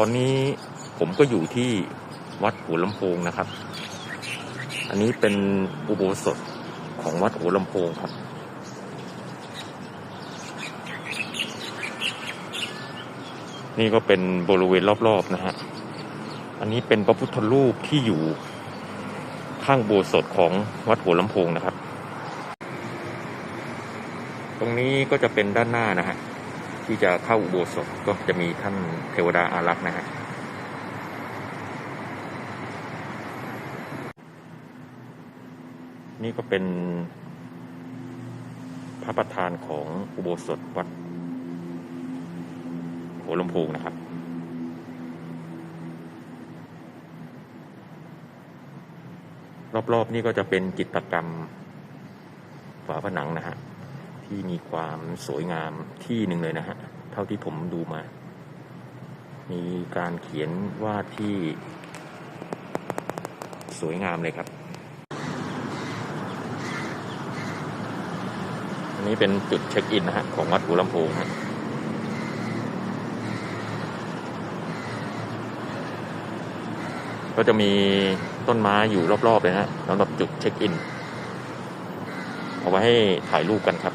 ตอนนี้ผมก็อยู่ที่วัดหัวลำโพงนะครับ อันนี้เป็นอุโบสถของวัดหัวลำโพงครับ นี่ก็เป็นบริเวณรอบๆนะฮะ อันนี้เป็นพระพุทธรูปที่อยู่ข้างโบสถ์ของวัดหัวลำโพงนะครับ ตรงนี้ก็จะเป็นด้านหน้านะฮะ ที่จะเข้าอุโบสถก็จะมีท่านเทวดาอารักษ์นะฮะนี่ก็เป็นพระประธานของอุโบสถวัดหัวลำโพงนะครับ รอบๆนี่ก็จะเป็นจิตรกรรมฝาผนังนะฮะ ที่มีความสวยงามที่หนึ่งเลยนะฮะ เท่าที่ผมดูมา มีการเขียนวาดที่ สวยงามเลยครับอันนี้เป็นจุดเช็คอินนะฮะ ของวัดหัวลำโพงฮะก็จะมีต้นไม้อยู่รอบๆเลยนะฮะสำหรับจุดเช็คอิน เอาไว้ให้ถ่ายรูปกันครับ